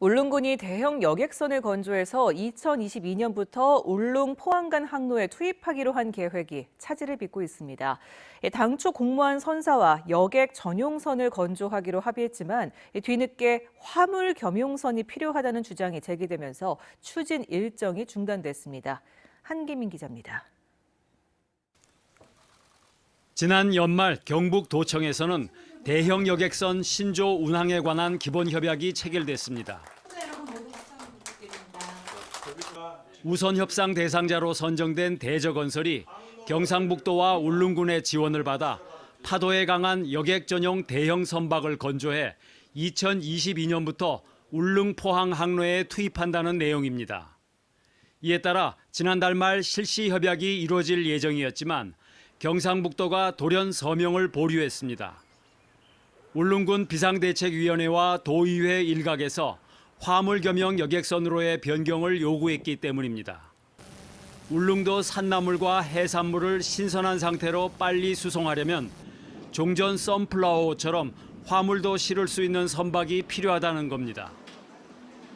울릉군이 대형 여객선을 건조해서 2022년부터 울릉 포항간 항로에 투입하기로 한 계획이 차질을 빚고 있습니다. 예, 당초 공모한 선사와 여객 전용선을 건조하기로 합의했지만 이 뒤늦게 화물 겸용선이 필요하다는 주장이 제기되면서 추진 일정이 중단됐습니다. 한기민 기자입니다. 지난 연말 경북 도청에서는 대형 여객선 신조 운항에 관한 기본 협약이 체결됐습니다. 우선 협상 대상자로 선정된 대저건설이 경상북도와 울릉군의 지원을 받아 파도에 강한 여객 전용 대형 선박을 건조해 2022년부터 울릉 포항 항로에 투입한다는 내용입니다. 이에 따라 지난달 말 실시 협약이 이루어질 예정이었지만 경상북도가 돌연 서명을 보류했습니다. 울릉군 비상대책위원회와 도의회 일각에서 화물 겸용 여객선으로의 변경을 요구했기 때문입니다. 울릉도 산나물과 해산물을 신선한 상태로 빨리 수송하려면 종전 썬플라워처럼 화물도 실을 수 있는 선박이 필요하다는 겁니다.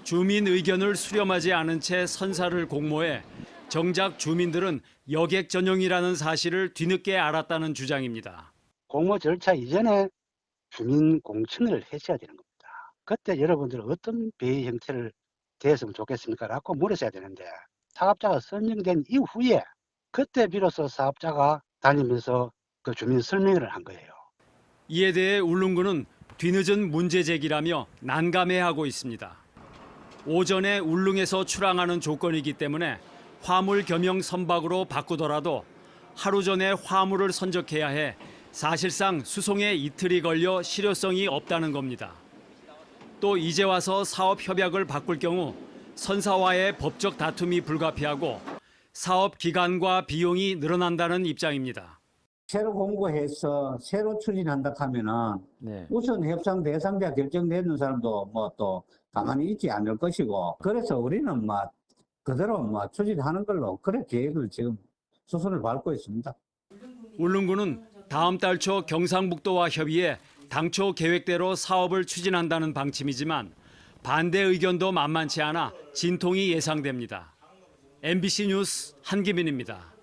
주민 의견을 수렴하지 않은 채 선사를 공모해 정작 주민들은 여객 전용이라는 사실을 뒤늦게 알았다는 주장입니다. 공모 절차 이전에 주민 공청회를 했어야 되는 겁니다. 그때 여러분들은 어떤 배의 형태를 대했으면 좋겠습니까? 라고 물었어야 되는데 사업자가 선정된 이후에 그때 비로소 사업자가 다니면서 그 주민 설명회를 한 거예요. 이에 대해 울릉군은 뒤늦은 문제 제기라며 난감해하고 있습니다. 오전에 울릉에서 출항하는 조건이기 때문에 화물 겸용 선박으로 바꾸더라도 하루 전에 화물을 선적해야 해 사실상 수송에 이틀이 걸려 실효성이 없다는 겁니다. 또 이제 와서 사업 협약을 바꿀 경우 선사와의 법적 다툼이 불가피하고 사업 기간과 비용이 늘어난다는 입장입니다. 새로 공고해서 새로 추진한다 하면은 우선 협상 대상자 결정되는 사람도 뭐 또 가만히 있지 않을 것이고 그래서 우리는 뭐 그대로 뭐 추진하는 걸로 그래 계획을 지금 수순을 밟고 있습니다. 울릉군은 다음 달 초 경상북도와 협의해 당초 계획대로 사업을 추진한다는 방침이지만 반대 의견도 만만치 않아 진통이 예상됩니다. MBC 뉴스 한기민입니다.